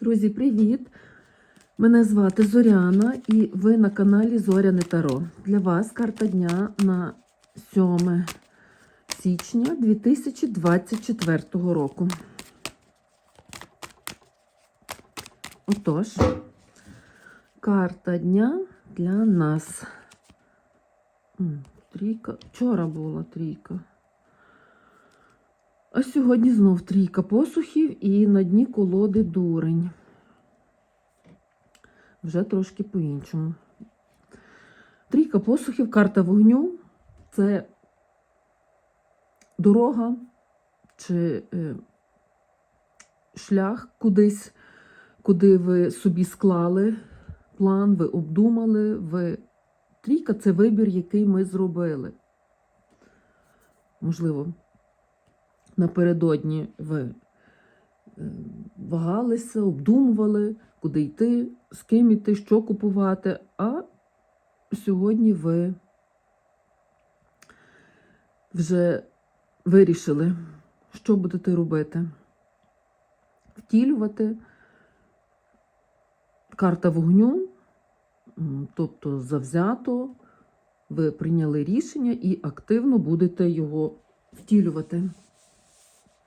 Друзі, привіт! Мене звати Зоряна і ви на каналі Зоряне Таро. Для вас карта дня на 7 січня 2024 року. Отож, карта дня для нас. Трійка. Вчора була трійка. А сьогодні знов трійка посухів і на дні колоди дурень. Вже трошки по-іншому. Трійка посухів, карта вогню це дорога чи е, шлях кудись, куди ви собі склали план, ви обдумали. Ви... Трійка це вибір, який ми зробили. Можливо, напередодні ви е, вагалися, обдумували, куди йти, з ким йти, що купувати. А сьогодні ви вже вирішили, що будете робити. Втілювати карта вогню, тобто завзято, ви прийняли рішення і активно будете його втілювати.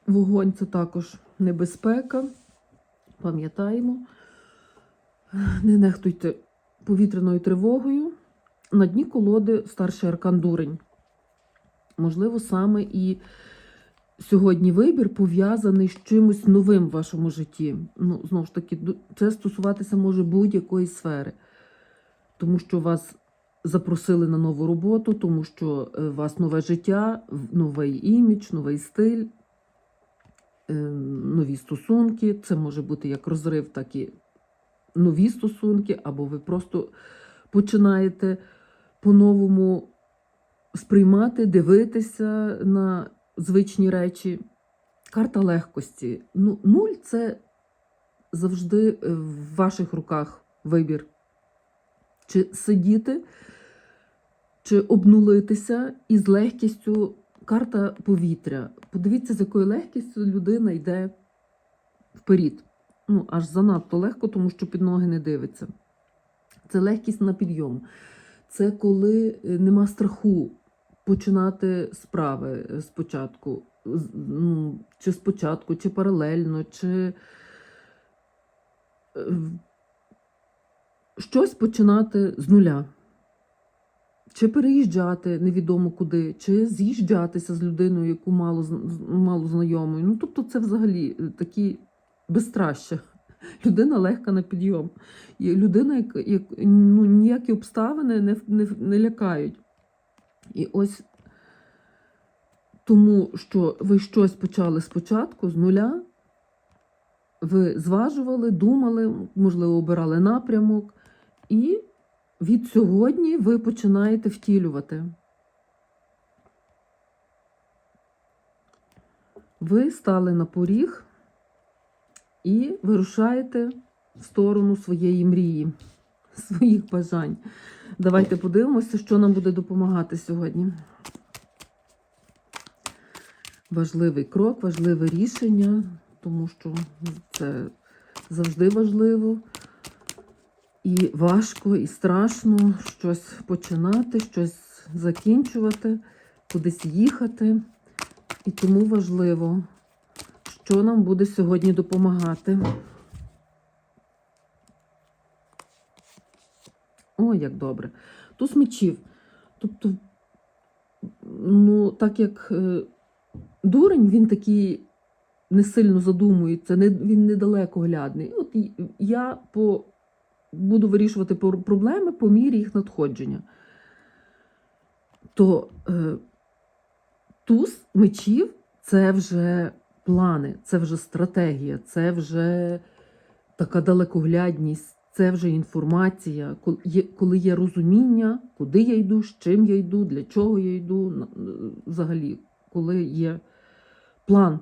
Вогонь це також небезпека. Пам'ятаємо, не нехтуйте повітряною тривогою. На дні колоди старший аркан дурень. Можливо, саме і сьогодні вибір пов'язаний з чимось новим в вашому житті. Ну, знову ж таки, це стосуватися може будь-якої сфери, тому що вас запросили на нову роботу, тому що е, у вас нове життя, новий імідж, новий стиль, нові стосунки. Це може бути як розрив, так і нові стосунки, або ви просто починаєте по-новому сприймати, дивитися на звичні речі. Карта легкості. Ну, нуль це завжди е, в ваших руках вибір. Чи сидіти, чи обнулитися і з легкістю карта повітря. Подивіться, з якою легкістю людина йде вперед. Ну, аж занадто легко, тому що під ноги не дивиться. Це легкість на підйом. Це коли е, нема страху починати справи спочатку. Ну, чи спочатку, чи паралельно, чи е, щось починати з нуля. Чи переїжджати невідомо куди, чи з'їжджатися з людиною, яку мало, мало знайомою. Ну, тобто, це взагалі е, такі безстраща. Людина легка на підйом. І людина, як, як, ну, ніякі обставини не, не, не лякають. І ось тому, що ви щось почали спочатку з нуля, ви зважували, думали, можливо, обирали напрямок, і від сьогодні ви починаєте втілювати. Ви стали на поріг і вирушаєте в сторону своєї мрії, своїх бажань. Давайте подивимося, що нам буде допомагати сьогодні. Важливий крок, важливе рішення, тому що це завжди важливо. І важко, і страшно щось починати, щось закінчувати, кудись їхати. І тому важливо, що нам буде сьогодні допомагати. О, як добре. Туз мечів. Тобто, ну, так як е, дурень, він такий не сильно задумується, не, він недалекоглядний. От я по, буду вирішувати проблеми по мірі їх надходження. То е, туз мечів це вже плани, це вже стратегія, це вже така далекоглядність, це вже інформація, коли є, розуміння, куди я йду, з чим я йду, для чого я йду, взагалі, коли є план.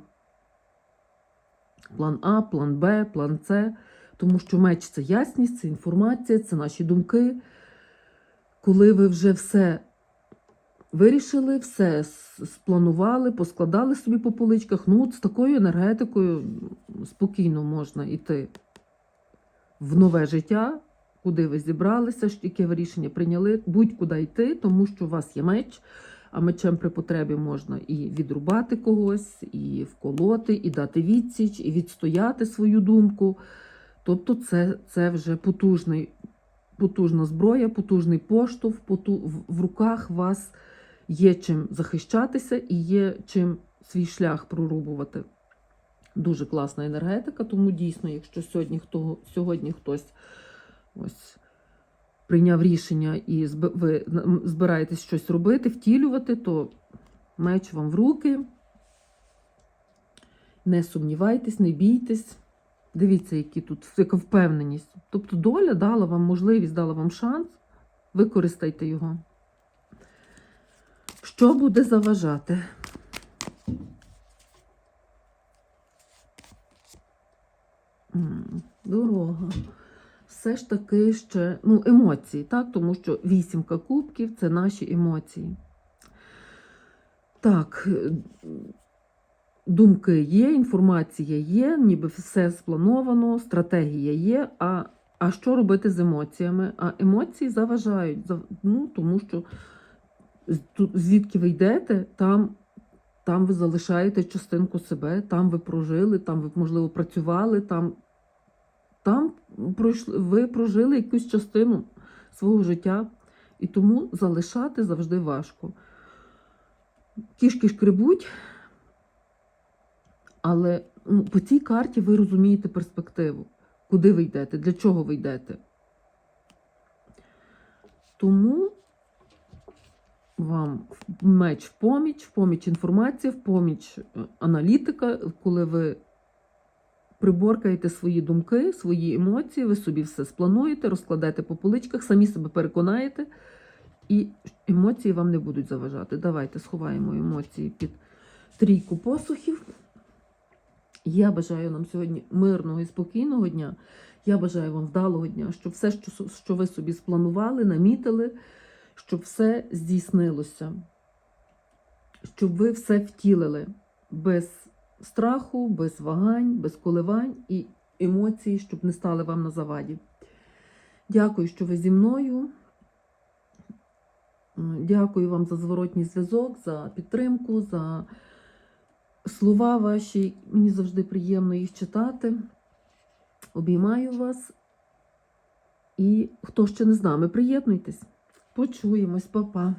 План А, план Б, план С. Тому що меч це ясність, це інформація, це наші думки. Коли ви вже все вирішили, все спланували, поскладали собі по поличках, ну, от з такою енергетикою спокійно можна йти в нове життя, куди ви зібралися, яке ви рішення прийняли, будь-куди йти, тому що у вас є меч, а мечем при потребі можна і відрубати когось, і вколоти, і дати відсіч, і відстояти свою думку. Тобто, це, це вже потужний, потужна зброя, потужний поштовх, поту, в, руках вас є чим захищатися і є чим свій шлях прорубувати. Дуже класна енергетика, тому дійсно, якщо сьогодні, хто, сьогодні хтось ось прийняв рішення і ви збираєтесь щось робити, втілювати, то меч вам в руки. Не сумнівайтесь, не бійтесь. Дивіться, які тут яка впевненість. Тобто доля дала вам можливість, дала вам шанс, використайте його. Що буде заважати? Дорога. Все ж таки ще ну, емоції, так? тому що вісімка кубків це наші емоції. Так, думки є, інформація є, ніби все сплановано, стратегія є. А, а що робити з емоціями? А емоції заважають, зав- ну, тому що звідки ви йдете, там, там ви залишаєте частинку себе, там ви прожили, там ви, можливо, працювали, там, там пройшли, ви прожили якусь частину свого життя, і тому залишати завжди важко. Кішки шкребуть, але ну, по цій карті ви розумієте перспективу, куди ви йдете, для чого ви йдете. Тому вам меч в поміч, в поміч інформація, в поміч е, аналітика, коли ви приборкаєте свої думки, свої емоції, ви собі все сплануєте, розкладете по поличках, самі себе переконаєте, і емоції вам не будуть заважати. Давайте сховаємо емоції під трійку посухів. Я бажаю нам сьогодні мирного і спокійного дня. Я бажаю вам вдалого дня, щоб все, що, що ви собі спланували, намітили, щоб все здійснилося, щоб ви все втілили без страху, без вагань, без коливань і емоцій, щоб не стали вам на заваді. Дякую, що ви зі мною. Дякую вам за зворотній зв'язок, за підтримку, за слова ваші. Мені завжди приємно їх читати. Обіймаю вас. І хто ще не з нами, приєднуйтесь. Почуємось, па-па.